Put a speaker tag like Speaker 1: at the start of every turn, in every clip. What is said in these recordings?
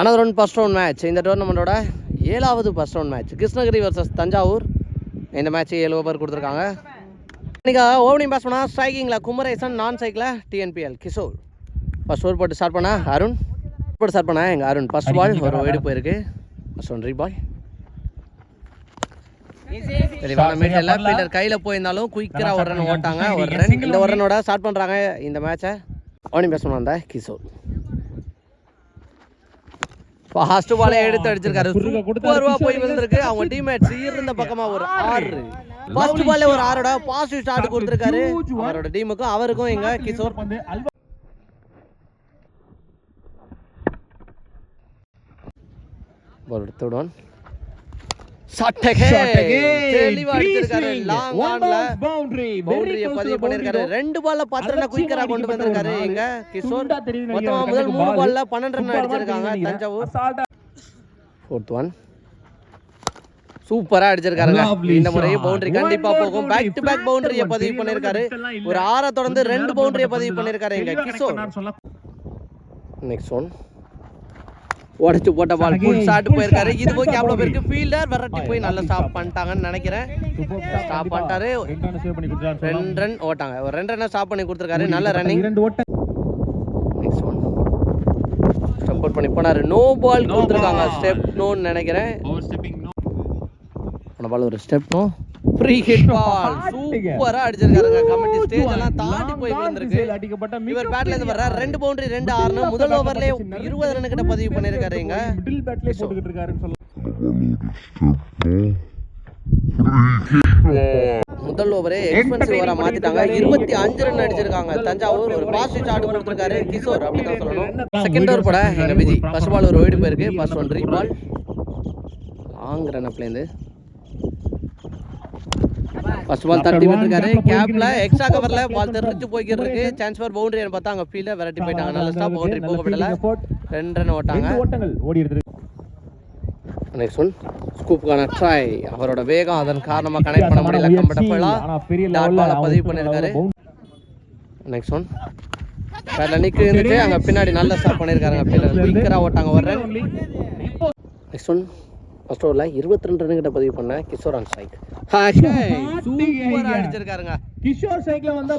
Speaker 1: Another one first round match இந்த டோர்னமெண்ட்டோட ஏழாவது first round match Krishnagiri versus Thanjavur. இந்த மேட்ச் ஏழு ஓவர் கொடுத்துருக்காங்க. இன்னைக்கு ஓப்பனிங் பேட்ஸ் பண்ணால் ஸ்ட்ரைக்கிங்கில் குமரேசன் நான் சைக்கிளில் டிஎன்பிஎல் கிஷோர். ஃபர்ஸ்ட் ஓவர் போட்டு ஸ்டார்ட் பண்ணா அருண். போட்டு ஸ்டார்ட் பண்ணா எங்கள் அருண். ஃபர்ஸ்ட் பால் ஒரு வைடு போயிருக்கு ஃபர்ஸ்ட் ஒன் பால் தெளிவான மீட்டரில் ஃபீல்டர் கையில் போயிருந்தாலும் குயிக்கராக ஒரு ரன் ஓட்டாங்க. ஒரு ரன் இந்த ஒரு ரனோட ஸ்டார்ட் பண்ணுறாங்க இந்த மேட்சை ஓப்பனிங் பேட்ஸ்மேன் வந்த கிஷோர். ஃபர்ஸ்ட் பாலே எடுத்து அடிச்சிருக்காரு. சூப்பர்வா போய் வந்திருக்கு அவங்க டீம்மேட்ஸ் இருந்த பக்கமா ஒரு ஆறு. ஃபர்ஸ்ட் பால்ல ஒரு ஆறோட பாசிட்டிவ் ஸ்டார்ட் கொடுத்திருக்காரு. அவரோட டீமுக்கும் அவருக்கும் இங்க கிஷோர். பால் எடுத்து பவுண்டரிய பதிவு பண்ணிருக்காரு ரெண்டு பால்ல பத்து ரன் குயிக்கரா கொண்டு வந்திருக்காரு. இங்க கிஷோர்? மொத்தமா முதல் மூணு பால்ல பன்னெண்டு ரன் அடிச்சிருக்காங்க. தஞ்சாவூர். ஃபோர்த் ஒன் சூப்பரா அடிச்சிருக்காருங்க. இந்த முறை
Speaker 2: shot.
Speaker 1: பவுண்டரி கண்டிப்பா போகும். பேக் டு பேக் பவுண்டரிய பதிவு பண்ணிருக்காரு ஒரு ஆற தொடர்ந்து ரெண்டு பவுண்டரிய பதிவு பண்ணிருக்காரு இங்க கிஷோர். நெக்ஸ்ட் ஒன் உடைச்சு போட்ட பால் ஃபுல் ஷாட் போயிருக்காரு. இது போய் கேப்ல போயிருக்கு ஃபீல்டர் விரட்டி போய் நல்லா ஸ்டாப் பண்ணிட்டாங்கன்னு நினைக்கிறேன். ஸ்டாப் பண்ணிட்டாரு. ரெண்டு ரன் ஓட்டாங்க. ஒரு ரெண்டு ரன் ஸ்டாப் பண்ணி கொடுத்துருக்காரு. நல்ல ரன்னிங்
Speaker 2: ஓட்ட
Speaker 1: நெக்ஸ்ட் ஒன் அவுட் பண்ணி போனாரு. நோ பால் கொடுத்துருக்காங்க. ஸ்டெப் நோன்னு நினைக்கிறேன்.
Speaker 2: ஓவர் ஸ்டெப்பிங் நோ
Speaker 1: அந்த பால் ஒரு step no free hit ball சூப்பரா அடிச்சிருக்காருங்க. கமிட்டி ஸ்டேஜ் எல்லாம் தாண்டி போய் விழுந்திருக்கு. இவர் பேட்ல இருந்து வர்ற ரெண்டு பவுண்டரி ரெண்டு ஆறுனு முதல் ஓவர்லயே இருபது ரன் கிட்ட பதிவு பண்ணிருக்காரு இங்க.
Speaker 2: மிடில் பேட்லயே போட்டுக்கிட்டு இருக்காருன்னு சொல்லலாம்
Speaker 1: முதல் ஓவரே எக்ஸ்பென்சிவ் ஓவரா மாத்திட்டாங்க. இருபத்தி அஞ்சு ரன் அடிச்சிருக்காங்க. தஞ்சாவூர் ஒரு பாசிட்டிவ் ஷாட் கொடுத்திருக்காரு. கிஷோர் அப்படிதான் சொல்லணும். செகண்ட் ஓவர் போட எங்க விஜி ஃபர்ஸ்ட் பால் ஒரு ஓடி போயிருக்கு. ஃபர்ஸ்ட் ஒன் ரீ பால் லாங் ரன் அப்லேருந்து ஃபர்ஸ்ட் பால் தட்டி விட்டுருக்காரு கேப்ல எக்ஸ்ட்ரா கவர்ல பால் தெரிஞ்சு போய்க்கிட்டு இருக்கு சான்ஸ் ஃபார் பவுண்டரி பார்த்தா அங்க ஃபீல்ட விரட்டி போயிட்டாங்க. நல்ல ஸ்டாப் பவுண்டரி போக விடல. ரெண்டு ரன் ஓட்டாங்க. நெக்ஸ்ட் ஒன் ஸ்கூப்புக்கான ட்ரை அவரோட வேகம் அதன் காரணமா கனெக்ட் பண்ண முடியல. கம்ஃபர்டபுளா டாட் பால பதிவு பண்ணிருக்காரு நெக்ஸ்ட் ஒன் பேட்ல நிக்கு இருந்துட்டு அங்க பின்னாடி நல்ல ஸ்டாப் பண்ணிருக்காங்க ஃபீல்டர் குயிக்கரா ஓட்டாங்க ஒரு ரன் நெக்ஸ்ட் ஒன் ஃபர்ஸ்ட் ஓவர்ல இருபத்தி ரெண்டு ரன் கிட்ட பதிவு பண்ண கிஷோர் ஆன் ஸ்ட்ரைக் சூப்பரா அடிச்சிருக்காருங்க.
Speaker 2: கிஷோர் சைக்கிள் வந்து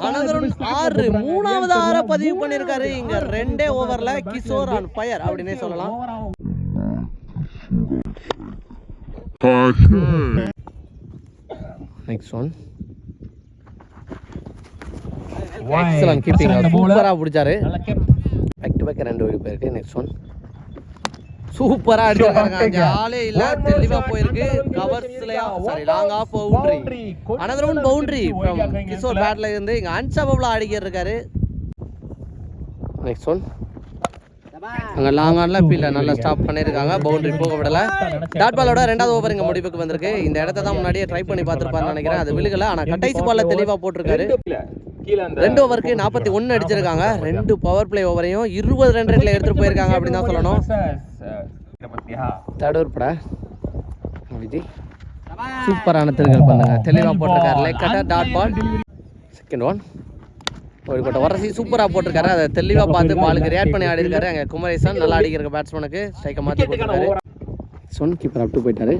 Speaker 1: ஆறு மூணாவது ஆற பதிவு பண்ணிருக்காரு இங்க ரெண்டே ஓவர்ல கிஷோர் ஆன் ஃபயர் அப்படின்னே சொல்லலாம். நெக்ஸ்ட் ஒன் எக்ஸலன்ட் கீப்பிங் சூப்பரா பிடிச்சாரு. பேக் டு பேக் ரெண்டு ஓடி போயிருக்கு. நெக்ஸ்ட் ஒன் சூப்பரா அடிச்சிருக்காங்க. ஜாலே இல்ல தெளிவா போயிருக்கு. கவர்ஸ்லயா sorry long off boundary another one boundary Kishore பேட்ல இருந்து இங்க அன்ஸ்டாப்பபிளா ஆடிக்கிட்டு இருக்காரு நெக்ஸ்ட் ஒன் அங்க லாங் ஆன்ல ஃபீல்ட நல்லா ஸ்டாப் பண்ணிருக்காங்க. பவுண்டரி போக விடல. டாட் பாலோட ரெண்டாவது ஓவர் இங்க முடிவுக்கு வந்திருக்கு. இந்த இடத்த தான் முன்னாடியே ட்ரை பண்ணி பார்த்திருப்பாருன்னு நினைக்கிறேன். அது விழுகல. ஆனா கடைசி பால்ல தெளிவா போட்டிருக்காரு. ரெண்டு ஓவருக்கு நாற்பத்தி ஒன்று அடிச்சிருக்காங்க. ரெண்டு பவர் பிளே ஓவரையும் இருபது ரன் ரேட்ல எடுத்துட்டு போயிருக்காங்க அப்படின்னு தான் சொல்லணும். ஓவர் பட. விஜய் சூப்பரான திருகள் பண்ணுங்க. தெளிவா போட்டிருக்காரு லைக் கட்ட டாட் பால் செகண்ட் ஒன் கோழிக்கோட்டை வரசி சூப்பரா போட்டிருக்காரு. அதை தெளிவா பார்த்து பாலுக்கு ரியாக்ட் பண்ணி ஆடி இருக்காரு அங்க குமரேசன் நல்லா அடிக்கிற பேட்ஸ்மேனுக்கு ஸ்ட்ரைக்கை மாத்தி போட்டிருக்காரு. சொன் கீப்பர் அப் போயிட்டாரு.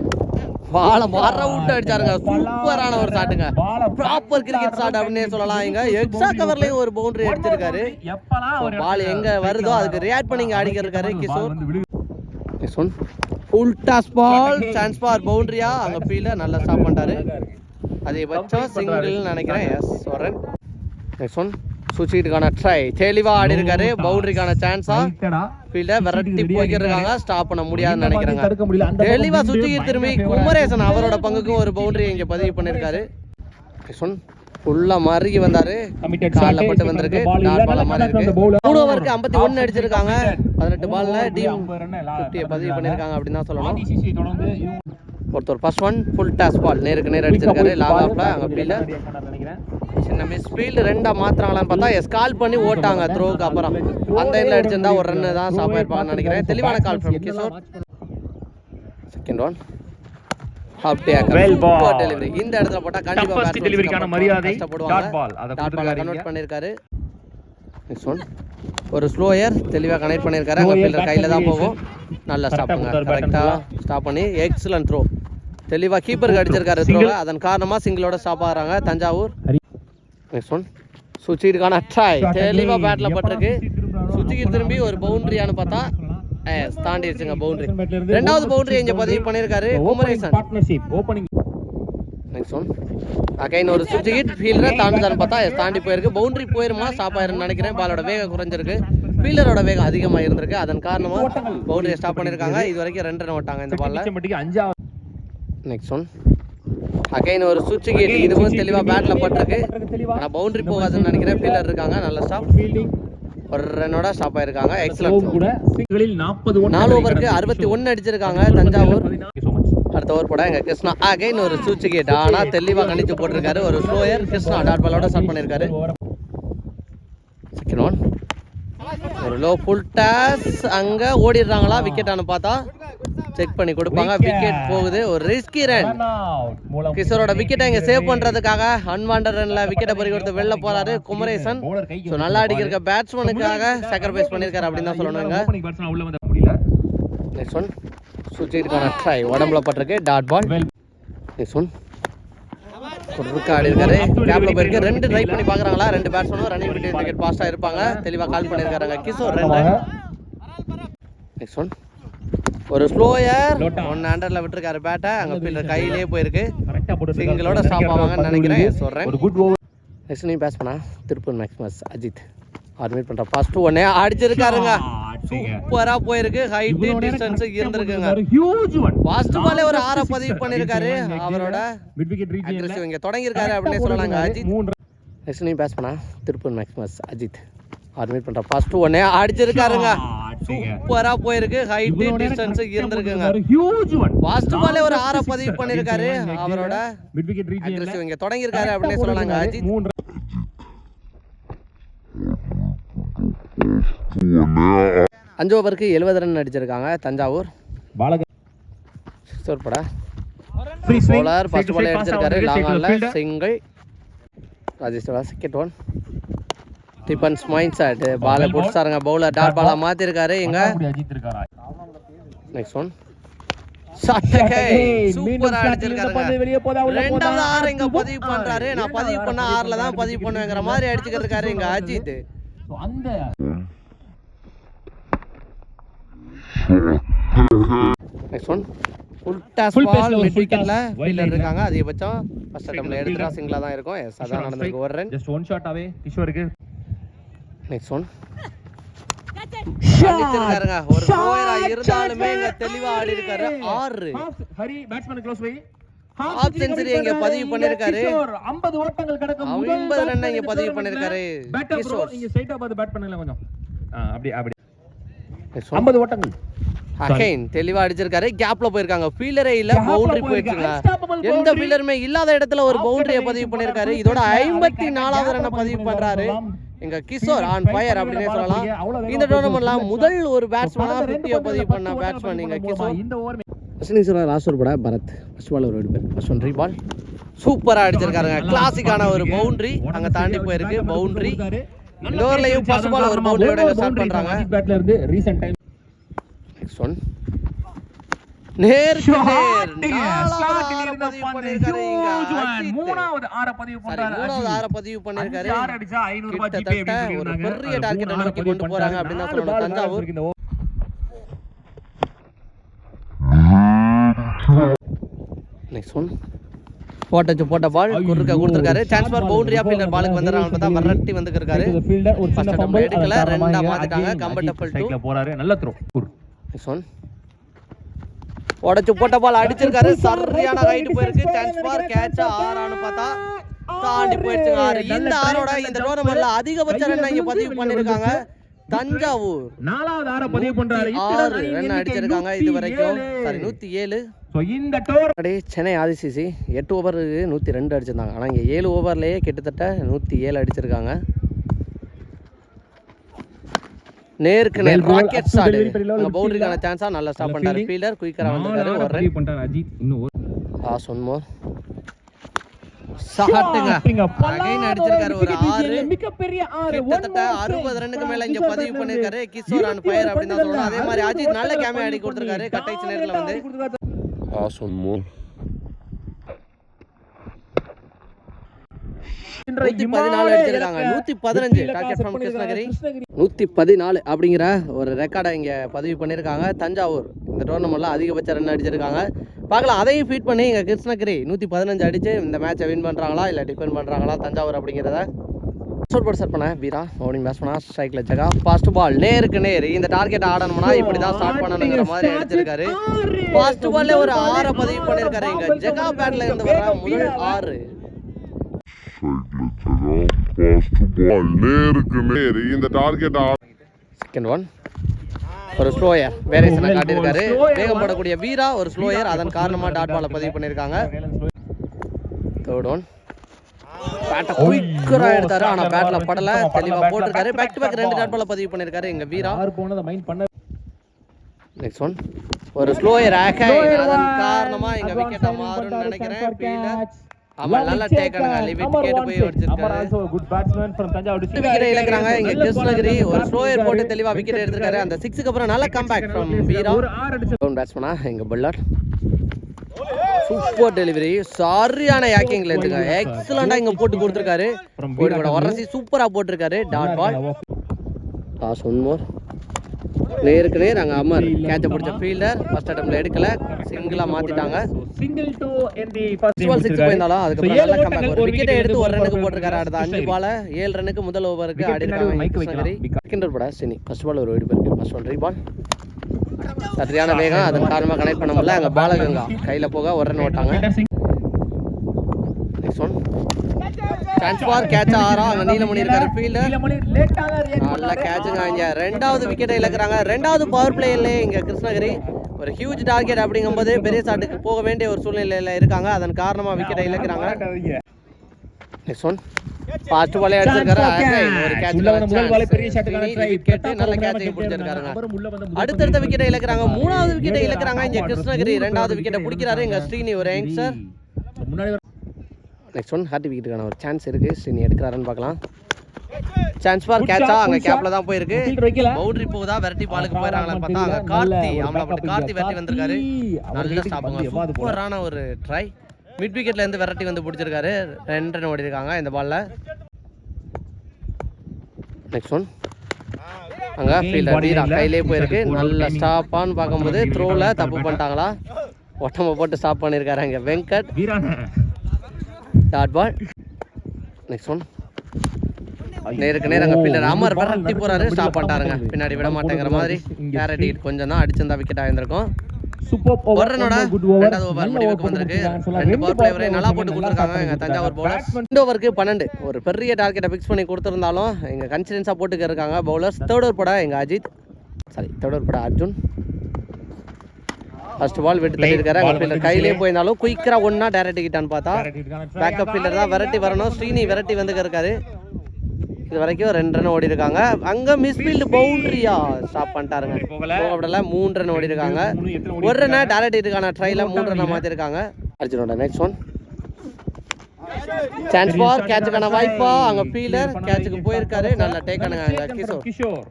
Speaker 1: பாலை மர விட்டு அடிச்சாருங்க. சூப்பரான ஒரு ஷாட்டுங்க ப்ராப்பர் கிரிக்கெட் ஷாட் அப்படின்னே சொல்லலாம் இங்க. எக்ஸ்ட்ரா கவர்லயும் ஒரு பவுண்டரி அடிச்சிருக்காரு. பால் எங்க வருதோ அதுக்கு ரியாக்ட் பண்ணி இங்க அடிக்கிறாரு கிஷோர்
Speaker 2: வந்து
Speaker 1: full toss ball chance for பவுண்டரியா அங்க ஃபீல்ட நல்லா ஸ்டாப் பண்ணிட்டாரு. பட்சம் சிங்கிள் நினைக்கிறேன். எஸ் வரேன் நெக்ஸ்ட் ஒன் சுச்சிட்டுக்கான ட்ரை தெளிவா ஆடி இருக்காரு. பவுண்டரிக்கான சான்ஸா ஃபீல்ட விரட்டி போய்க்கிருக்காங்க ஸ்டாப் பண்ண முடியாதுன்னு நினைக்கிறேங்க.
Speaker 2: தடுக்க முடியல. அந்த
Speaker 1: தெளிவா சுத்தி திரும்பி குமரேசன் அவரோட பங்குக்கும் ஒரு பவுண்டரி இங்க பதிவு பண்ணிருக்காரு. நெக்ஸ்ட் ஒன் ஃபுல்லா மருகி வந்தாரு.
Speaker 2: Shot.
Speaker 1: பட்டு வந்திருக்கு. டாட் பால் மாதிரி இருக்கு. மூணு ஓவருக்கு ஐம்பத்தி ஒன்னு அடிச்சிருக்காங்க. பதினெட்டு பால்ல டீம் பதிவு பண்ணிருக்காங்க அப்படின்னு தான் சொல்லணும். ஒருத்தர் first one full toss ball நேருக்கு நேர் அடிச்சிருக்காரு. லாங் ஆஃப்ல அங்க
Speaker 2: நினைக்கிறேன்
Speaker 1: சின்ன மிஸ் ஃபீல்டு ரெண்டா மாத்துறாங்களான்னு பார்த்தா எஸ் கால் பண்ணி ஓட்டாங்க த்ரோவுக்கு அப்புறம். அந்த எண்ணில் அடிச்சிருந்தா ஒரு ரன் தான் ஸ்டாப் ஆயிருப்பாங்கன்னு நினைக்கிறேன். தெளிவான call from Kishore second one. Super delivery இந்த இடத்துல போட்டா கண்டிப்பா
Speaker 2: Toughest
Speaker 1: batsman
Speaker 2: delivery க்கான
Speaker 1: கஷ்டப்படுவாங்க.
Speaker 2: மரியாதை. அதை
Speaker 1: டாட் பால்
Speaker 2: கொடுத்திருக்காரு
Speaker 1: கன்வெர்ட்
Speaker 2: இங்க.
Speaker 1: பண்ணிருக்காரு. நெக்ஸ்ட் ஒன் ஒரு ஸ்லோயர் தெளிவாக கனெக்ட் பண்ணியிருக்காரு அங்கே ஃபீல்டர் கையில் தான் போகும். நல்லா
Speaker 3: back and
Speaker 1: கரெக்டாக ஸ்டாப் பண்ணி எக்ஸலன்ட் த்ரோ தெளிவாக கீப்பருக்கு அடிச்சிருக்காரு த்ரோவை அதன் காரணமாக சிங்கிளோட ஸ்டாப் ஆகிறாங்க. தஞ்சாவூர். நெக்ஸ்ட் ஒன் சுச்சிட்டுக்கான ட்ரை தெளிவாக. பேட்டில் பட்டிருக்கு. சுத்திக்கு திரும்பி ஒரு பவுண்டரியானு பார்த்தா தாண்டிடுச்சுங்க பவுண்டரி ரெண்டாவது பவுண்டரி இங்கே பதிவு பண்ணியிருக்காரு Kumaresan.
Speaker 3: Opening
Speaker 1: next one again ஒரு சுவிட்ச் ஹிட் ஃபீல்டரை தாண்டுதான்னு பார்த்தா தாண்டி போயிருக்கு. பவுண்டரி போயிருமா ஸ்டாப் ஆயிருன்னு நினைக்கிறேன். பாலோட வேகம் குறைஞ்சிருக்கு. ஃபீல்டரோட வேகம் அதிகமாக இருந்திருக்கு. அதன் காரணமாக பவுண்டரியை ஸ்டாப் பண்ணியிருக்காங்க. இது வரைக்கும் ரெண்டு ரன் விட்டாங்க இந்த பால்ல
Speaker 3: அஞ்சாவது
Speaker 1: நெக்ஸ்ட் ஒன் அகைன் ஒரு சுவிட்ச் ஹிட் இதுவும் தெளிவாக பேட்டில் பட்டிருக்கு. ஆனால் பவுண்டரி போகாதுன்னு நினைக்கிறேன். ஃபீல்டர் இருக்காங்க. நல்ல ஸ்டாப் ஒரு ரன்னோட ஸ்டாப் ஆயிருக்காங்க. எக்ஸலன்ட்
Speaker 3: கூட சிங்கிளில் 41
Speaker 1: நாலு ஓவருக்கு அறுபத்தி ஒன்று அடிச்சிருக்காங்க. தஞ்சாவூர். அடுத்த ஓவர் போட எங்க கிருஷ்ணா. அகைன் ஒரு சூச்சு கேட் ஆனா தெளிவா கணிச்சு போட்டிருக்காரு. ஒரு ஸ்லோயர் கிருஷ்ணா. டாட் பாலோட ஸ்டார்ட் பண்ணிருக்காரு. செகண்ட் ஒன் ஒரு லோ ஃபுல் டாஸ் அங்க ஓடிடுறாங்களா? விக்கெட்டானு பார்த்தா செக் பண்ணி கொடுப்பாங்க. விக்கெட் போகுது. ஒரு ரிஸ்கி ரன் கிஷோரோட விக்கெட்டை இங்க சேவ் பண்றதுக்காக அன்வாண்டட் ரன்ல விக்கெட்டை பறி கொடுத்து வெளில போறாரு குமரேசன். ஸோ நல்லா அடிக்கிற பேட்ஸ்மேனுக்காக சாக்ரிஃபைஸ் பண்ணியிருக்காரு அப்படின்னு தான் சொல்லணுங்க. நெக்ஸ்ட் ஒன் சுற்றிட்டுக்கான ட்ரை உடம்புல பட்டிருக்கு. டாட் பால் நெக்ஸ்ட் ஒன் குறுக்க ஆடி இருக்காரு. கேப்ல போயிருக்கு. ரெண்டு ட்ரை பண்ணி பாக்குறாங்களா? ரெண்டு பேட்ஸ்மேனும் ரன்னிங் விட்டு விக்கெட் பாஸ்டா இருப்பாங்க. தெளிவா கால் பண்ணிருக்காங்க கிஷோர் ரெண்டு. நெக்ஸ்ட் ஒன் ஒரு ஸ்லோயர். ஒன் ஹண்ட்ரட்ல விட்டுருக்காரு பேட்டை அங்க ஃபீல்டர் கையிலேயே போயிருக்கு. சிங்கிளோட ஸ்டாப் ஆவாங்கன்னு நினைக்கிறேன். சொல்றேன் நெக்ஸ்ட் நீ பேஸ் பண்ணா. திருப்பூர் மேக்ஸ்மஸ் அஜித். ஆர்மேட் பண்ற. ஃபர்ஸ்ட் ஒன்னே அடிச்சிருக்காருங்க. சூப்பரா போயிருக்கு. Height distance இருந்திருக்குங்க. ஃபர்ஸ்ட் பாலே ஒரு ஆற பதிவு பண்ணிருக்காரு அவரோட அக்ரெசிவ் இங்க தொடங்கி இருக்காரு அப்படின்னு சொல்லலாங்க அஜித் நெக்ஸ்ட் நீ பேஸ் பண்ணா. திருப்பூர் மேக்ஸ்மஸ் அஜித் ஆர்மேட் பண்ற. ஃபர்ஸ்ட் ஒன்னே அடிச்சிருக்காருங்க. சூப்பரா போயிருக்கு. Height distance இருந்திருக்குங்க. ஃபர்ஸ்ட் பாலே ஒரு ஆற பதிவு பண்ணிருக்காரு அவரோட அக்ரெசிவ் இங்க தொடங்கி இருக்காரு அப்படின்னு சொல்லலாங்க அஜித் அஞ்சு ஓவருக்கு எழுபது ரன் அடிச்சிருக்காங்க தஞ்சாவூர்.
Speaker 3: பாலக
Speaker 1: சிக்ஸர் பட.
Speaker 3: Free swing
Speaker 1: bowler first ball அடிச்சிருக்காரு லாங் ஆன்ல single Rajeshwara second one defence mind shot பாலை பிடிச்சாருங்க பவுலர் டாட் பாலா மாத்திருக்காரு இங்க.
Speaker 3: அஜித் இருக்காரா
Speaker 1: நெக்ஸ்ட் ஒன் ரெண்டாவது ஆறு இங்க பதிவு பண்றாரு. நான் பதிவு பண்ண ஆறுல தான் பதிவு பண்ணுவேங்கிற மாதிரி அடிச்சுக்கிட்டு இருக்காரு இங்க அஜித்.
Speaker 3: So, அந்த
Speaker 1: next one full toss ball mid விக்கெட்ல fielder. இருக்காங்க. அதிகபட்சம் ஃபர்ஸ்ட் அட்டம்ல சிங்கிளா தான் இருக்கும். எஸ் அதான் நடந்திருக்கு. ஒரு run
Speaker 3: just one shot away கிஷோருக்கு
Speaker 1: next one ஒரு இருந்தாலுமே தெளிவா ஆடி இருக்காரு ஆறு.
Speaker 3: ஹரி பேட்ஸ்மேன் க்ளோஸ் வை.
Speaker 1: இங்க பதிவு பண்ணிருக்காரு.
Speaker 3: 50 ஓட்டங்கள் கடக்கும்
Speaker 1: 50 இங்க பதிவு பண்ணிருக்காரு.
Speaker 3: நீங்க ஸ்ட்ரைட்டா பேட் பண்ணுங்க கொஞ்சம். ஆ, அப்படி அப்படி.
Speaker 1: நெக்ஸ்ட் ஒன்
Speaker 3: 50 ஓட்டங்கள்.
Speaker 1: அகைன் தெளிவா அடிச்சிருக்காரு. கேப்ல போயிருக்காங்க. ஃபீல்டரே இல்ல பவுண்டரி. போயிடுச்சுங்க எந்த. ஃபீல்டருமே இல்லாத இடத்துல ஒரு பவுண்டரியை பதிவு பண்ணிருக்காரு. இதோட ஐம்பத்தி நாலாவது ரன்னை பதிவு பண்றாரு. எங்க கிஷோர் ஆன் ஃபயர் அப்படின்னே சொல்லலாம். இந்த டோர்னமெண்ட்ல முதல் ஒரு பேட்ஸ்மேனா பிப்டியை பதிவு பண்ண பேட்ஸ்மேன் இங்க கிஷோர்.
Speaker 3: ஓவர்
Speaker 1: அஸ்வினீஸ்வரர் லாஸ்ட் பட பரத். ஃபர்ஸ்ட் பால் ஒரு பேர் ஃபர்ஸ்ட் ஒன் பால் சூப்பரா அடிச்சிருக்காருங்க. கிளாசிக்கான ஒரு பவுண்டரி அங்க தாண்டி போயிருக்கு. பவுண்டரி இந்த ஓவர்லயும் ஃபர்ஸ்ட் பால் ஒரு பவுண்டரியோட ஸ்டார்ட் பண்றாங்க.
Speaker 3: பேட்ல இருந்து ரீசன்ட் டைம்
Speaker 1: நெக்ஸ்ட் ஒன் நேருக்கு.
Speaker 3: மூணாவது ஆற பதிவு
Speaker 1: பண்ணிருக்காரு
Speaker 3: அஞ்சு ஆறு அடிச்சா 500 ரூபாய் ஜிபே
Speaker 1: கிட்டத்தட்ட
Speaker 3: அப்படின்னு
Speaker 1: ஒரு
Speaker 3: சொல்லியிருந்தாங்க.
Speaker 1: பெரிய நோக்கி கொண்டு போறாங்க. அப்படின்னு தான் சொல்லணும் தஞ்சாவூர். நெக்ஸ்ட் ஒன் போட்டச்சு போட்ட பால் குறுக்க கொடுத்துருக்காரு. சான்ஸ்
Speaker 3: ball
Speaker 1: பவுண்டரியா
Speaker 3: இருக்கு.
Speaker 1: ஃபீல்டர் பாலுக்கு வந்துடுறாங்க பார்த்தா மிரட்டி வந்துருக்காரு. Attempt
Speaker 3: fumble,
Speaker 1: எடுக்கல, ரெண்டா two.
Speaker 3: strike ல போறாரு. நல்ல த்ரோ
Speaker 1: நெக்ஸ்ட் ஒன் உடச்சு போட்ட பால் அடிச்சிருக்காரு. சரியான ஹைட் போயிருக்கு. சான்ஸ் பார் கேட்ச் ஆறான்னு பார்த்தா தாண்டி போயிடுச்சுங்க. ஆறு. இந்த ஆறோட இந்த டோர்னமெண்ட்ல அதிகபட்ச ரன் இங்க பதிவு பண்ணிருக்காங்க. தஞ்சாவூர்.
Speaker 3: நாலாவது ஆற பதிவு பண்றாரு.
Speaker 1: ஆறு. ரன் அடிச்சிருக்காங்க இது வரைக்கும் சாரி நூத்தி ஏழு.
Speaker 3: சோ இந்த டோர்
Speaker 1: அப்படியே சென்னை ஆதிசிசி எட்டு ஓவருக்கு நூற்றி ரெண்டு அடிச்சிருந்தாங்க. ஆனால் இங்கே ஏழு ஓவர்லேயே கிட்டத்தட்ட நூற்றி ஏழு அடிச்சிருக்காங்க. நேருக்கு நேர் ராக்கெட் ஷாட் பவுண்டரிக்கான சான்ஸாக நல்லா ஸ்டாப் பண்ணிட்டாரு.
Speaker 3: fielding.
Speaker 1: ஃபீல்டர் வந்திருக்காரு.
Speaker 3: ஆற
Speaker 1: ஒரு ரன்
Speaker 3: பண்றாரு அஜித். இன்னும் ஒரு
Speaker 1: லாஸ் ஒன் மோர் ஷாட்டுங்க. அகைன் அடிச்சிருக்காரு ஒரு ஆறு.
Speaker 3: மிகப்பெரிய ஆறு.
Speaker 1: கிட்டத்தட்ட அறுபது ரன்னுக்கு மேல இங்க பதிவு பண்ணிருக்காரு கிஷோர் ஆன் ஃபயர் அப்படின்னு தான் சொல்லணும். அதே மாதிரி அஜித் நல்ல கேமே ஆடி கொடுத்திருக்காரு. கட்டைச்சு நேரத்துல வந்து.
Speaker 2: Awesome more.
Speaker 1: நூத்தி பதினாலு அடிச்சிருக்காங்க நூத்தி பதினஞ்சு. Target from Krishnagiri. நூத்தி பதினாலு அப்படிங்கிற ஒரு ரெக்கார்டை இங்க பதிவு பண்ணியிருக்காங்க. தஞ்சாவூர். இந்த டோர்னமெண்ட்ல அதிகபட்ச ரன் அடிச்சிருக்காங்க. பார்க்கலாம். அதையும் ஃபீட் பண்ணி இங்க கிருஷ்ணகிரி நூத்தி பதினஞ்சு அடிச்சு இந்த மேட்சை வின் பண்றாங்களா இல்ல டிஃபெண்ட் பண்றாங்களா தஞ்சாவூர் அப்படிங்கிறத ஷோட் போர்ட் செட் பண்ண. வீரா ஓனிங் பேட்ஸ் பண்ணா ஸ்ட்ரைக்ல ஜகா. ஃபாஸ்ட் பால் நேருக்கு நேர். இந்த டார்கெட் ஆடணும்னா இப்படி தான் ஸ்டார்ட் பண்ணணுங்கிற மாதிரி அடிச்சிருக்காரு ஃபாஸ்ட் பால்ல ஒரு ஆறை பதிவு பண்ணியிருக்காரு இங்க ஜகா பேட்ல இருந்து வர முதல் ஆறு.
Speaker 2: நேருக்கு நேர். இந்த டார்கெட்
Speaker 1: செகண்ட் ஒன் ஒரு ஸ்லோயர் வேரியேஷனை காட்டியிருக்காரு. வேகம் போடக்கூடிய வீரா ஒரு ஸ்லோயர் அதன் காரணமா டாட் பாலை பதிவு பண்ணியிருக்காங்க தேர்ட் ஒன் பேட்டை குயிக்கரா எடுத்தாரு. ஆனா பேட்ல. படல தெளிவா போட்டிருக்காரு. பேக் டு பேக் ரெண்டு டாட் பாலை பதிவு பண்ணியிருக்காரு எங்க வீரா. நெக்ஸ்ட் ஒன் ஒரு ஸ்லோயர் ஆக அதன் காரணமா எங்க விக்கெட்டை மாறும்னு நினைக்கிறேன். ஃபீல்டர் ஆமா நல்லா டேக்கனுங்க லிமிட் போய்
Speaker 3: good batsman from Thanjavur
Speaker 1: wicket இழக்கிறாங்க. இங்க கிருஷ்ணகிரி ஒரு ஸ்லோயர் போட்டு தெளிவா விக்கெட் எடுத்திருக்காரு. அந்த சிக்ஸுக்கு அப்புறம் நல்ல கம்பேக் வீரா.
Speaker 3: ஒரு ஆறு அடிச்சு
Speaker 1: டவுன் பேட்ஸ்மனா எங்க பல்லர் சூப்பர் டெலிவரி சரியான யாக்கிங்ல இருந்துங்க எக்ஸலண்டா இங்க போட்டு கொடுத்துருக்காரு. வரசி சூப்பரா போட்டிருக்காரு. Dot ball last one more நேருக்கு நேர் அங்க அமர் கேட்ச பிடிச்ச ஃபீல்டர் ஃபர்ஸ்ட் அட்டம்ல எடுக்கல. சிங்கிளா மாத்திட்டாங்க.
Speaker 3: Single to in the
Speaker 1: first ball six போயிருந்தாலும் அதுக்கப்புறம் நல்ல கம்பேக் ஒரு விக்கெட்டை எடுத்து ஒரு
Speaker 3: ஒரு
Speaker 1: போட்டிருக்காரு. அடுத்த அஞ்சு. பால ஏழு ரன்னுக்கு முதல் ஓவருக்கு ஆடி இருக்காங்க செகண்ட் ஓவர் பட சினி ஃபர்ஸ்ட் பால் ஒரு வெடி இருக்கு ஃபர்ஸ்ட் ஒன் ரீபால் சரியான வேகம் அதன் காரணமாக கனெக்ட் பண்ண முடியல. அங்கே பாலகங்கா கையில் போக ஒரு ஓட்டாங்க next one chance for catch ஆறா. அங்க நீலமணி இருக்காரு ஃபீல்டர்
Speaker 3: நீலமணி
Speaker 1: நல்ல கேட்சுங்க இங்கே. ரெண்டாவது விக்கெட்டை இழக்கிறாங்க. ரெண்டாவது பவர் பிளேல இங்கே கிருஷ்ணகிரி. ஒரு ஹியூஜ் டார்கெட் அப்படிங்கும்போது பெரிய ஷாட்டுக்கு போக வேண்டிய ஒரு சூழ்நிலையில் இருக்காங்க. அதன் காரணமாக விக்கெட்டை இழக்கிறாங்க. நெக்ஸ்ட் ஒன் ஃபாஸ்ட் பாலே அடிச்சிருக்காரு அகை, ஒரு கேட்ச்
Speaker 3: உள்ள வந்த முதல் பாலே பெரிய ஷாட்டுக்கான ட்ரை
Speaker 1: விக்கெட் நல்ல கேட்சை பிடிச்சிருக்காங்க அடுத்தடுத்த விக்கெட்டை இழக்கிறாங்க. மூணாவது விக்கெட்டை இழக்கிறாங்க. இங்க கிருஷ்ணகிரி. ரெண்டாவது விக்கெட்டை பிடிக்கிறாரு. இங்க ஸ்ரீனி ஒரு யங்ஸ்டர்
Speaker 3: முன்னாடி
Speaker 1: நெக்ஸ்ட் ஒன் ஹார்ட் விக்கெட்டுக்கான ஒரு சான்ஸ் இருக்கு. ஸ்ரீனி எடுக்கிறாருன்னு பார்க்கலாம். சான்ஸ் ஃபார் கேட்சா அங்க கேப்ல தான் போயிருக்கு. பவுண்டரி போகுதா? விரட்டி பாலுக்கு போயிடறாங்களான்னு பார்த்தா அங்க கார்த்தி அமலாப்பட்டு கார்த்தி விரட்டி வந்திருக்காரு. நல்ல ஸ்டாப்புங்க சூப்பரான ஒரு ட்ரை மிட் விக்கெட்ல இருந்து விரட்டி வந்து பிடிச்சிருக்காரு. ரெண்டு ரன் ஓடி இருக்காங்க இந்த பால்ல நெக்ஸ்ட் ஒன் அங்க ஃபீல்டர் வீரா கையிலே போயிருக்கு. நல்ல ஸ்டாப்பான்னு பார்க்கும்போது த்ரோல தப்பு பண்ணிட்டாங்களா? ஒட்டம்ப போட்டு ஸ்டாப் பண்ணியிருக்காரு அங்க. Venkat. Dot ball next one நேருக்கு நேர் அங்க ஃபீல்டர் அமர் விரட்டி போறாரு. ஸ்டாப் பண்ணிட்டாருங்க பின்னாடி விட மாட்டேங்கிற மாதிரி. கேரட் ஹிட் கொஞ்சம் தான் அடிச்சிருந்தா விக்கெட் ஆயிருந்திருக்கும்.
Speaker 3: சூப்பர்
Speaker 1: ஒரு ரனோட ரெண்டாவது ஓவர் முடிவுக்கு வந்திருக்கு. ரெண்டு பால் பிளேவரை நல்லா போட்டு கொடுத்துருக்காங்க எங்க தஞ்சாவூர் பவுலர்ஸ் ரெண்டு ஓவருக்கு பன்னெண்டு. ஒரு பெரிய டார்கெட்டை ஃபிக்ஸ் பண்ணி கொடுத்துருந்தாலும் எங்க கன்சிடென்ஸாக போட்டுக்க இருக்காங்க பவுலர்ஸ் தேர்ட் ஓவர் பட எங்க அஜித். சாரி தேர்ட் ஓவர் பட அர்ஜுன். ஃபர்ஸ்ட் பால் விட்டு தள்ளியிருக்காரு அங்க ஃபீல்டர் கையிலே போயிருந்தாலும் குயிக்கரா ஒன்னா டைரக்ட் கிட்டான்னு பார்த்தா. பேக்கப் ஃபீல்டர் தான் விரட்டி வரணும். ஸ்ரீனி விரட்டி வந்துக்க இருக்காரு. இது வரைக்கும் ரெண்டு ரன் ஓடி இருக்காங்க அங்க மிஸ்ஃபீல்டு பவுண்டரியா? ஸ்டாப் பண்ணிட்டாருங்க. போக விடல மூணு ரன் ஓடி இருக்காங்க? ஒரு ரன் டைரக்ட் இருக்கான ட்ரைல மூணு ரன் மாத்திருக்காங்க. அர்ஜுனோட நெக்ஸ்ட் ஒன் சான்ஸ் ஃபார் கேட்சுக்கான வாய்ப்பா? அங்க ஃபீல்டர் கேட்சுக்கு போயிருக்காரு. நல்லா டேக்கானுங்க அங்க கிஷோர்
Speaker 3: கிஷோர்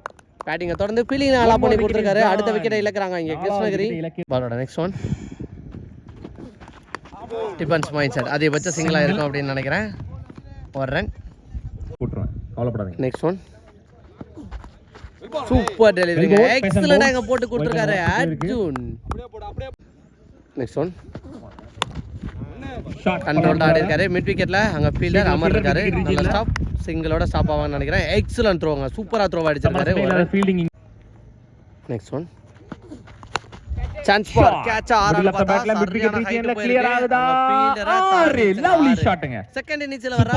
Speaker 1: பேட்டிங்கை தொடர்ந்து ஃபீலிங் நல்லா பண்ணி கொடுத்துருக்காரு. அடுத்த விக்கெட்டை இழக்கிறாங்க இங்க கிருஷ்ணகிரி. பாலோட next one defence mind set அதிகபட்ச சிங்கிளா இருக்கும் அப்படின்னு நினைக்கிறேன். ஒரு ரன்
Speaker 3: கவலைப்படாதீங்க.
Speaker 1: Next one super delivery. எக்ஸலண்டா இங்க போட்டு கொடுத்துருக்காரு. Arjun next one
Speaker 3: shot
Speaker 1: control ஆடி இருக்காரு. மிட் விக்கெட்ல அங்க ஃபீல்டர் அமர் இருக்காரு. நல்ல ஸ்டாப் சிங்கிளோட ஸ்டாப் ஆவாங்கன்னு நினைக்கிறேன். எக்ஸலன்ட் த்ரோங்க சூப்பரா த்ரோ அடிச்சிருக்காரு. Next one chance for catch ஆறான
Speaker 3: Middle of the
Speaker 1: பார்த்தா
Speaker 3: back line, mid wicket ஆறு.
Speaker 1: செகண்ட் இன்னிங்ஸ்ல வர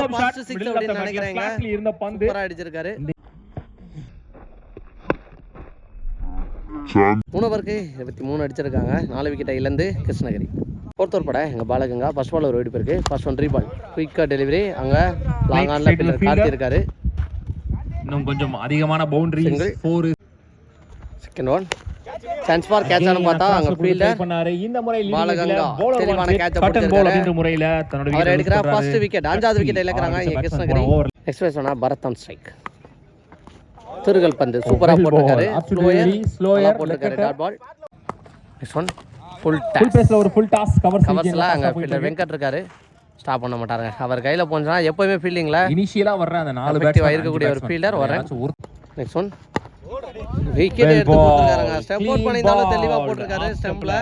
Speaker 3: இருந்த பந்து.
Speaker 1: சூப்பரா அடிச்சிருக்காரு
Speaker 2: Chance.
Speaker 1: மூணு ஓவருக்கு இருபத்தி மூணு அடிச்சிருக்காங்க. நாலு விக்கெட்டை இழந்து கிருஷ்ணகிரி. ஓவர் பட எங்கள் பாலகங்கா. ஃபர்ஸ்ட் பால் ஒரு வெடிப்பு இருக்கு. ஃபர்ஸ்ட் ஒன் ரீபால் குயிக்காக டெலிவரி அங்கே லாங் ஆன்ல
Speaker 3: இன்னும் கொஞ்சம் அதிகமான boundary. Four
Speaker 1: second one chance for catch ஆனு பார்த்தா அங்க ஃபீல்டர்
Speaker 3: பண்ணாரு. இந்த முறை
Speaker 1: பாலகங்கா. தெளிவான
Speaker 3: கட்டன்
Speaker 1: பிடிச்சிருக்காரு.
Speaker 3: பால் அப்படின்ற முறையில தன்னோட
Speaker 1: அவர் எடுக்கிற. ஃபர்ஸ்ட் விக்கெட் அஞ்சாவது விக்கெட் இழக்கிறாங்க இங்க கிருஷ்ணகிரி. நெக்ஸ்ட் பேஸ் சொன்னா பரத் ஆன் ஸ்ட்ரைக். திருகல் பந்து சூப்பரா போட்டிருக்காரு. ஸ்லோயர் நல்லா போட்டிருக்காரு dot ball next one full toss
Speaker 3: pace ல ஒரு full toss cover
Speaker 1: கவர்ஸ்ல அங்க ஃபீல்டர் வெங்கட் இருக்காரு. ஸ்டாப் பண்ண மாட்டாருங்க. அவர் கையில போனா எப்பவுமே ஃபீல்டிங்ல
Speaker 3: இனிஷியலா வர்ற அந்த நாலு batsman,
Speaker 1: இருக்கக்கூடிய ஒரு.
Speaker 3: ஏதாச்சும் ஒரு
Speaker 1: நெக்ஸ்ட் ஒன் விக்கெட் எடுத்து அவுட். தெளிவா போட்டிருக்காரு ஸ்டெம்ப்ல.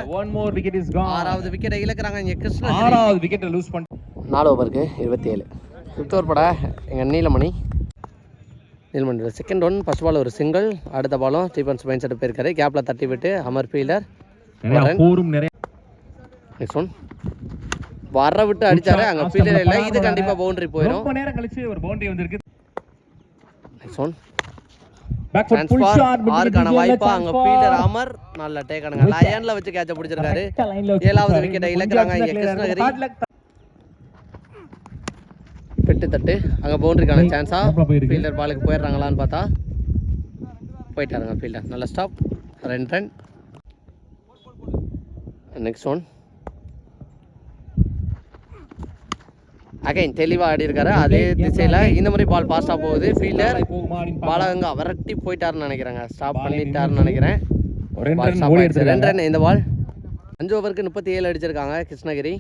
Speaker 1: ஆறாவது விக்கெட்டை இழக்கிறாங்க இங்க கிருஷ்ணகிரி.
Speaker 3: ஆறாவது விக்கெட்டை லூஸ் பண்ணி
Speaker 1: நாலு ஓவருக்கு இருபத்தி ஏழு ஃபிஃப்த் ஓவர் பட எங்கள் Neelamani. Neelamani second one first ball ஒரு சிங்கிள் அடுத்த பாலும் ஸ்டீபன்ஸ் மைண்ட் செட் போயிருக்காரு. கேப்பில் தட்டி விட்டு அமர் ஃபீல்டர் நெக்ஸ்ட் ஒன் வர விட்டு அடிச்சாரு அங்கே ஃபீல்டர் இல்லை. இது கண்டிப்பாக பவுண்டரி போயிடும்
Speaker 3: ரொம்ப நேரம் கழிச்சு ஒரு பவுண்டரி வந்திருக்கு.
Speaker 1: நெக்ஸ்ட் ஒன் ஆறுக்கான வாய்ப்பா அங்க ஃபீல்டர் அமர் நல்ல டேக்கானுங்க லயன்ல வச்சு கேட்ச பிடிச்சிருக்காரு. ஏழாவது விக்கெட்டை இழக்கிறாங்க இங்க கிருஷ்ணகிரி. பெட்டு தட்டு. அங்க பவுண்டரிக்கான சான்ஸா? ஃபீல்டர் பாலுக்கு போயிடுறாங்களான்னு பார்த்தா. போயிட்டாருங்க ஃபீல்டர் நல்ல ஸ்டாப் ரெண்டு ரன் நெக்ஸ்ட் ஒன் அகைன் தெளிவா ஆடி இருக்காரு அதே திசையில இந்த மாதிரி பால் பாஸ்டா போகுது. ஃபீல்டர் பாலகங்க விரட்டி போயிட்டாருன்னு நினைக்கிறேங்க. ஸ்டாப் பண்ணிட்டாருன்னு நினைக்கிறேன்.
Speaker 3: ரெண்டு ரன்
Speaker 1: இந்த பால் அஞ்சு ஓவருக்கு முப்பத்தி ஏழு அடிச்சிருக்காங்க கிருஷ்ணகிரி.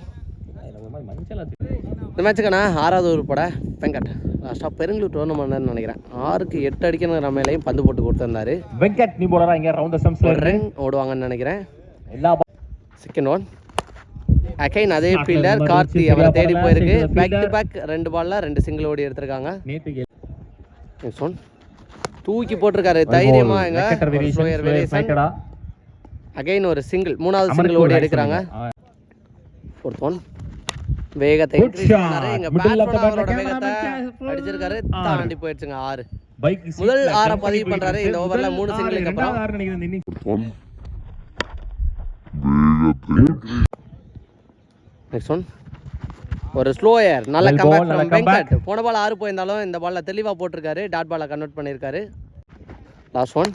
Speaker 1: இந்த மேட்சுக்கான ஆறாவது ஒரு பட வெங்கட். லாஸ்ட்டாக பெருங்களூர் டோர்னமெண்ட்னு நினைக்கிறேன். ஆறுக்கு எட்டு அடிக்கணுங்கிற மேலேயும் பந்து போட்டு கொடுத்துருந்தாரு.
Speaker 3: வெங்கட் நீ போலரா இங்க ரவுண்ட்
Speaker 1: ரன் ஓடுவாங்கன்னு நினைக்கிறேன்.
Speaker 3: எல்லா
Speaker 1: செகண்ட் ஒன் அகைன் அதே
Speaker 3: Shot
Speaker 1: ஃபீல்டர் கார்த்தி அவரை தேடி. போயிருக்கு. Back to. பேக் ரெண்டு பால்ல ரெண்டு சிங்கிள் ஓடி எடுத்திருக்காங்க. தூக்கி போட்டிருக்காரு. தைரியமா எங்க அகைன் ஒரு சிங்கிள் மூணாவது சிங்கிள் ஓடி எடுக்கிறாங்க. ஒன் வேகத்தை எங்க பேட்ஸ்மேன் அவரோட வேகத்தை. அடிச்சிருக்காரு. தாண்டி போயிடுச்சுங்க ஆறு. முதல் ஆறை பதிவு பண்றாரு. இந்த ஓவர்ல மூணு சிங்கிளுக்கு அப்புறம். நெக்ஸ்ட் ஒன் ஒரு ஸ்லோயர் நல்ல
Speaker 3: Well
Speaker 1: கம்பேக்
Speaker 3: நல்ல
Speaker 1: ஃப்ரம். வெங்கட் போன பால் ஆறு போயிருந்தாலும் இந்த பால்ல தெளிவா போட்டிருக்காரு. டாட் பாலை கன்வெர்ட் பண்ணியிருக்காரு. லாஸ்ட் ஒன்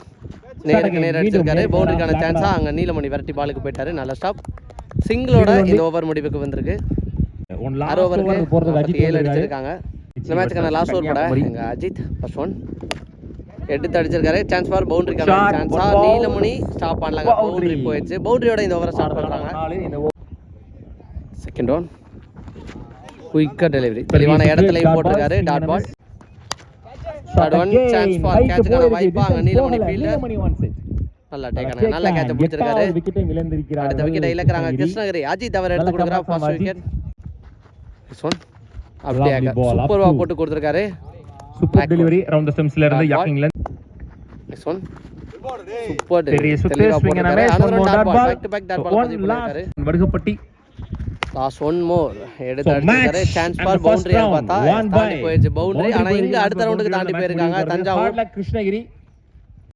Speaker 1: நேருக்கு நேர் அடிச்சிருக்காரு. பவுண்டரிக்கான
Speaker 3: flat
Speaker 1: சான்ஸா அங்க நீலமணி விரட்டி பாலுக்கு போயிட்டாரு. நல்ல ஸ்டாப் சிங்கிளோட இந்த ஓவர் முடிவுக்கு வந்திருக்கு. ஆறு ஓவருக்கு ஏழு
Speaker 3: அஜித்
Speaker 1: அடிச்சிருக்காங்க. இந்த மேட்சுக்கான லாஸ்ட் ஓவர் பட எங்க அஜித் ஃபர்ஸ்ட் ஒன் எடுத்து அடிச்சிருக்காரு. சான்ஸ் ஃபார் பவுண்டரிக்கான
Speaker 3: Shot,
Speaker 1: சான்ஸா
Speaker 3: one ball.
Speaker 1: நீலமணி ஸ்டாப் பண்ணலாங்க. பவுண்டரி போயிடுச்சு. பவுண்டரியோட இந்த ஓவரை ஸ்டார்ட் பண்றாங்க செகண்ட் ஒன் குயிக்காக டெலிவரி தெளிவான இடத்துலையும் போட்டிருக்காரு. Dot ball shot one chance for கேட்சுக்கான வாய்ப்பா அங்க நீலமணி ஃபீல்டர் நல்லா டேக்கான நல்ல கேட்ச பிடிச்சிருக்காரு அடுத்த விக்கெட்டை இழக்கிறாங்க கிருஷ்ணகிரி. அஜித் அவர் எடுத்து கொடுக்குறா ஃபர்ஸ்ட். விக்கெட் திஸ் ஒன் அப்படியே சூப்பர்வா போட்டு கொடுத்துருக்காரு.
Speaker 3: சூப்பர் டெலிவரி ரவுண்ட் த ஸ்டெம்ஸ்ல இருந்து. யாக்கிங்ல
Speaker 1: திஸ் ஒன் சூப்பர்
Speaker 3: பெரிய சுத்து swing
Speaker 1: dot
Speaker 3: dot
Speaker 1: back to back dot ball பண்ணிருக்காரு.
Speaker 3: லாஸ்ட்
Speaker 1: ஒன் மோர் எடுத்து
Speaker 3: match
Speaker 1: சான்ஸ்
Speaker 3: first
Speaker 1: பவுண்டரி பார்த்தா தாண்டி. போயிடுச்சு பவுண்டரி ஆனா இங்க அடுத்த ரவுண்டுக்கு தாண்டி போயிருக்காங்க. தஞ்சாவூர்.
Speaker 3: கிருஷ்ணகிரி